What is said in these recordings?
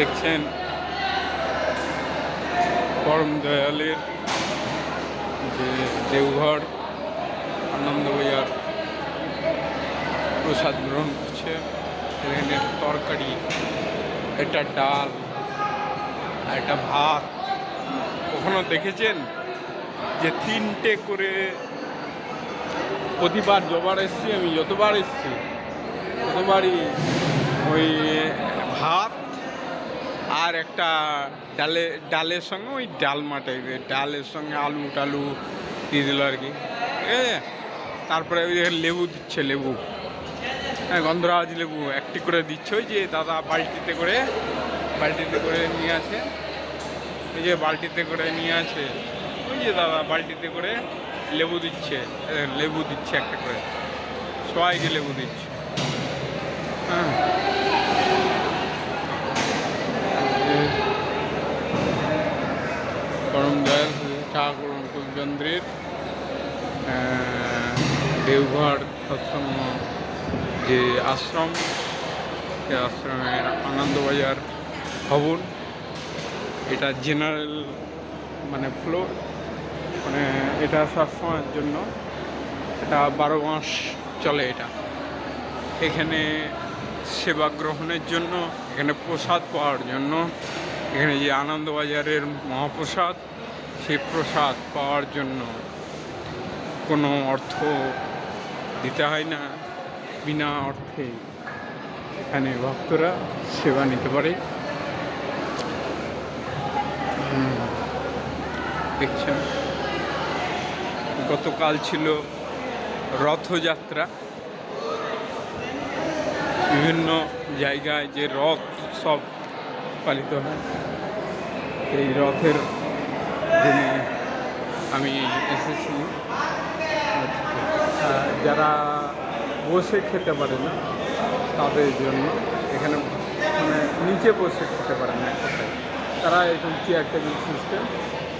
দেখছেন পরম দয়ালের যে দেওঘর, আনন্দবাজার প্রসাদ গ্রহণ করছে। এখানে তরকারি এটা ডাল এটা ভাত। কখনো দেখেছেন যে তিনটে করে প্রতিবার যবার এসছি, আমি যতবার এসছি, ততবারই ওই ভাত আর একটা ডালে, ডালের সঙ্গে ওই ডালমা টাইপের ডালের সঙ্গে আলু টালু দিয়ে দিল আর কি। তারপরে ওই লেবু দিচ্ছে, লেবু। হ্যাঁ গন্ধরাজ লেবু একটি করে দিচ্ছে ওই যে দাদা বালতিতে করে বালতিতে করে নিয়ে আছে। এই যে বালতিতে করে নিয়ে আছে। ওই যে দাদা বালতিতে করে লেবু দিচ্ছে লেবু দিচ্ছে একটা করে। সবাইকে লেবু দিচ্ছে। পরম দয়াল ঠাকুর অঙ্কুলচন্দ্রের দেওঘর সৎসঙ্গ যে আশ্রম, সে আশ্রমের আনন্দবাজার ভবন, এটা জেনারেল মানে ফ্লোর মানে এটা সবসময়ের জন্য, এটা বারো মাস চলে এটা। এখানে সেবা গ্রহণের জন্য, এখানে প্রসাদ পাওয়ার জন্য এখানে যে আনন্দবাজারের মহাপ্রসাদ, সেই প্রসাদ পাওয়ার জন্য কোনো অর্থ দিতে হয় না। বিনা অর্থে এখানে ভক্তরা সেবা নিতে পারে। দেখছেন? গতকাল ছিল রথযাত্রা। বিভিন্ন জায়গায় যে রথ সব পালিত হয় এই রথের দিনে আমি এসেছি। যারা বসে খেতে পারে না, তাদের জন্য এখানে মানে নিচে বসে খেতে পারে না। তারা এরকম চেয়ার টেবিল সিস্টেম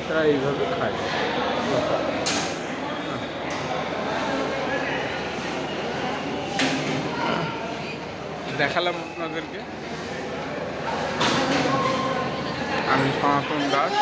তারা এইভাবে খায়। দেখালাম আপনাদেরকে। আমি সনাতন দাস।